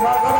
Bravo.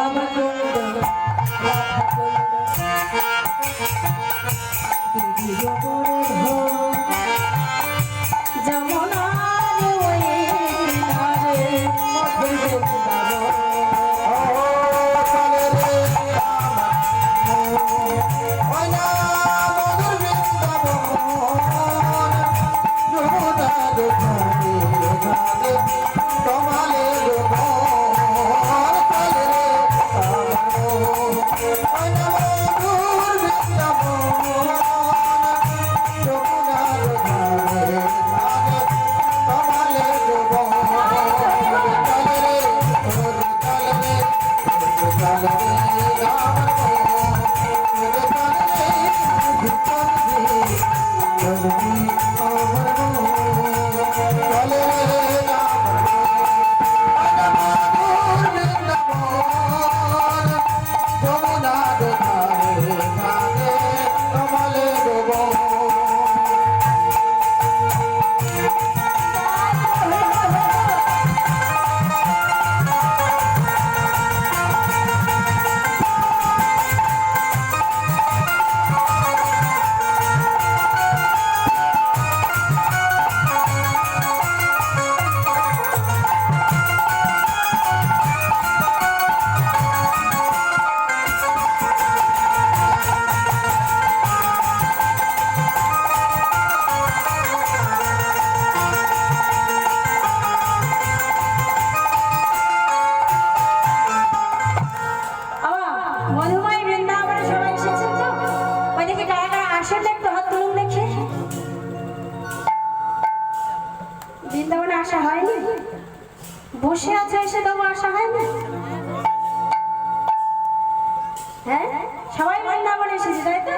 Shyamkund Radhakund গিরি বসে আছে এসে তবু আসা হয়নি হ্যাঁ? সবাই বৃন্দাবনে এসেছে, তাই তো?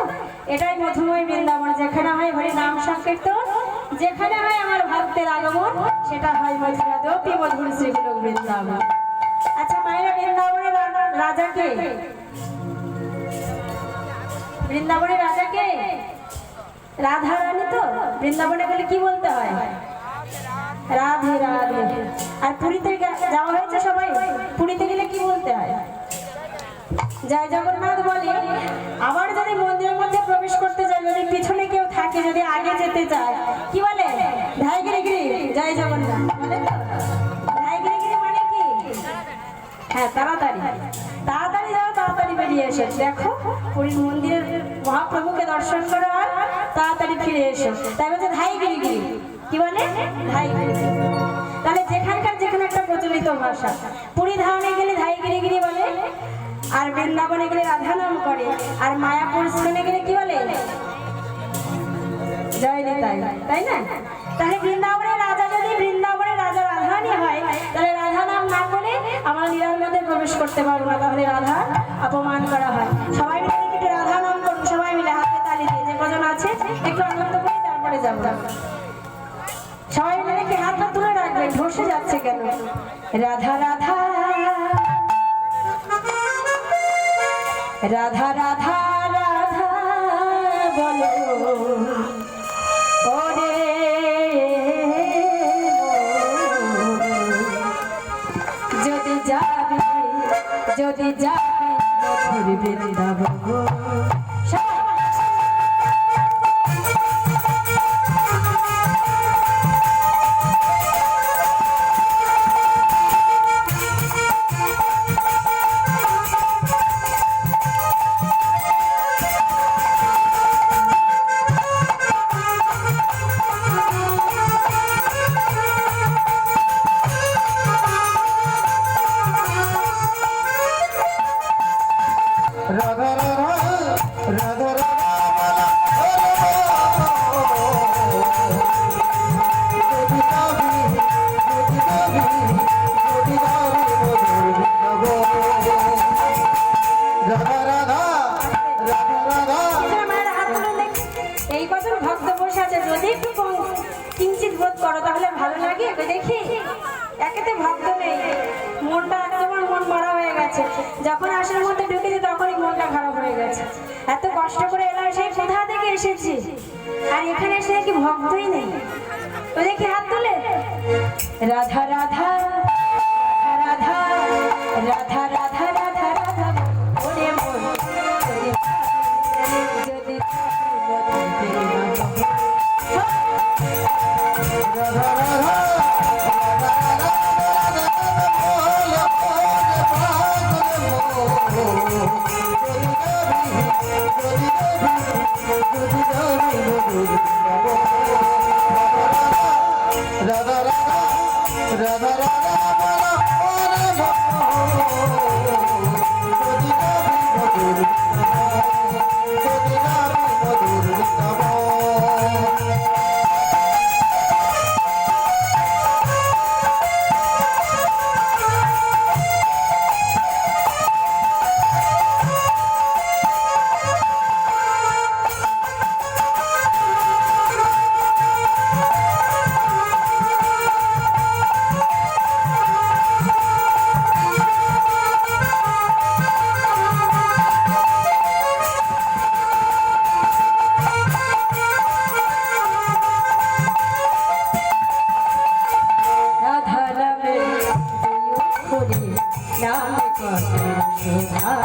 এটাই মধুময় বৃন্দাবন, যেখানে হয় হরি নাম সংকীর্তন। যেখানে হয় আমার ভক্তের আগমন, সেটা হয় মধুরা দপি মধুর শ্রীগুলো বৃন্দাবন। আচ্ছা মায়েরা, বৃন্দাবনের রাজাকে বৃন্দাবনের রাজাকে রাধা রানী তো? বৃন্দাবনে গেলে কি বলতে হয়? রাধে রাধে। আর পুরীতে যাওয়া হয়েছে সবাই? পুরীতে গেলে কি বলতে হয়? জয় জগন্নাথ বলে, আবার যদি মন্দিরের মধ্যে প্রবেশ করতে যায়, যদি পিছনে কেউ থাকে, যদি আগে যেতে চায়, কি বলে? ধাই জয় জগন্নাথ। বলে তো? মানে কি? হ্যাঁ তাড়াতাড়ি। তাড়াতাড়ি যাও, তাড়াতাড়ি বেরিয়ে এসো। দেখো, পুরীর মন্দিরের মহাপ্রভুকে দর্শন করো আর তাড়াতাড়ি ফিরে এসো। তাই বলছে ধাই গিরি কি বলে? ধাই গিরি গিরি। তাহলে যেখানকার যেখানে একটা প্রচলিত ভাষা, পুরী ধারণে গেলে ধাই গিরি বলে, আর বৃন্দাবনে গেলে রাধা নাম করে, আর মায়াপুর স্থানে গেলে কি বলে? জয় নিতাই। তাই না? তাহলে বৃন্দাবনের রাজা যদি বৃন্দাবনের রাজা রাধারানী হয়, তাহলে রাধা নাম না করে আমরা মধ্যে প্রবেশ করতে পারব না। তাহলে রাধা অপমান করা হয়। সবাই মিলে একটু রাধা নাম করুন, সবাই মিলে হাতে তালি দিয়ে। যে কজন আছে, একটু আনন্দ করে তারপরে যাব। সবাই মিলে দেখি হাতটা রাখবেন ধসে যাচ্ছে কেন? রাধা রাধা। রাধা রাধা রাধা বলো। দেখি? একেতে তাহলে নেই। মনটা একটু মন মারা হয়ে গেছে। যখন আসার মধ্যে ঢুকেছে, তখনই মনটা খারাপ হয়ে গেছে। এত কষ্ট করে এলাম, সেই কোথা থেকে এসেছি? আর এখানে এসে কি ভক্তই নেই। ও দেখি হাত তুলে। রাধা রাধা রাধা রাধা রাধা নামে